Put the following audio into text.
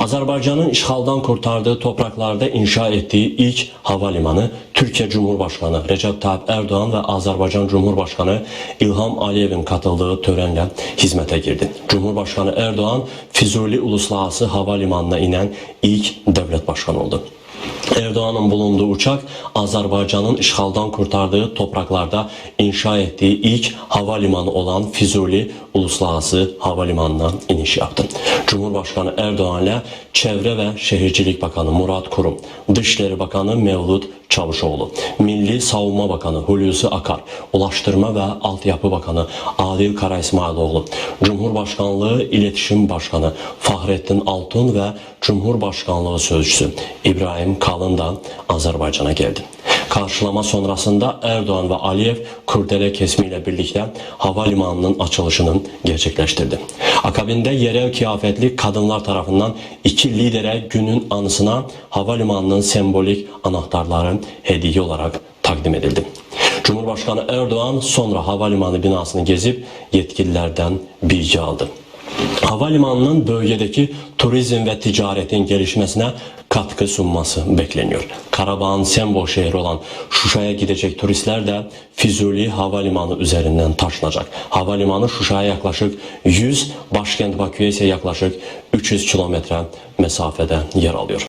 Azerbaycan'ın işğaldan kurtardığı topraklarda inşa ettiği ilk havalimanı Türkiye Cumhurbaşkanı Recep Tayyip Erdoğan ve Azerbaycan Cumhurbaşkanı İlham Aliyev'in katıldığı törenle hizmete girdi. Cumhurbaşkanı Erdoğan Füzuli Uluslararası Havalimanı'na inen ilk devlet başkanı oldu. Erdoğan'ın bulunduğu uçak Azerbaycan'ın işğaldan kurtardığı topraklarda inşa ettiği ilk havalimanı olan Füzuli Uluslararası Havalimanı'na iniş yaptı. Cumhurbaşkanı Erdoğan ile Çevre ve Şehircilik Bakanı Murat Kurum, Dışişleri Bakanı Mevlud Çavuşoğlu, Milli Savunma Bakanı Hulusi Akar, Ulaştırma ve Altyapı Bakanı Adil Kara İsmailoğlu, Cumhurbaşkanlığı İletişim Başkanı Fahrettin Altun ve Cumhurbaşkanlığı Sözcüsü İbrahim Kalın da Azerbaycan'a geldi. Karşılama sonrasında Erdoğan ve Aliyev kurdele kesimiyle birlikte havalimanının açılışını gerçekleştirdi. Akabinde yerel kıyafetli kadınlar tarafından iki lidere günün anısına havalimanının sembolik anahtarları hediye olarak takdim edildi. Cumhurbaşkanı Erdoğan sonra havalimanı binasını gezip yetkililerden bilgi aldı. Havalimanının bölgedeki turizm ve ticaretin gelişmesine katkı sunması bekleniyor. Karabağ'ın sembol şehri olan Şuşa'ya gidecek turistler de Füzuli Havalimanı üzerinden taşınacak. Havalimanı Şuşa'ya yaklaşık 100, başkent Bakü'ye ise yaklaşık 300 kilometre mesafede yer alıyor.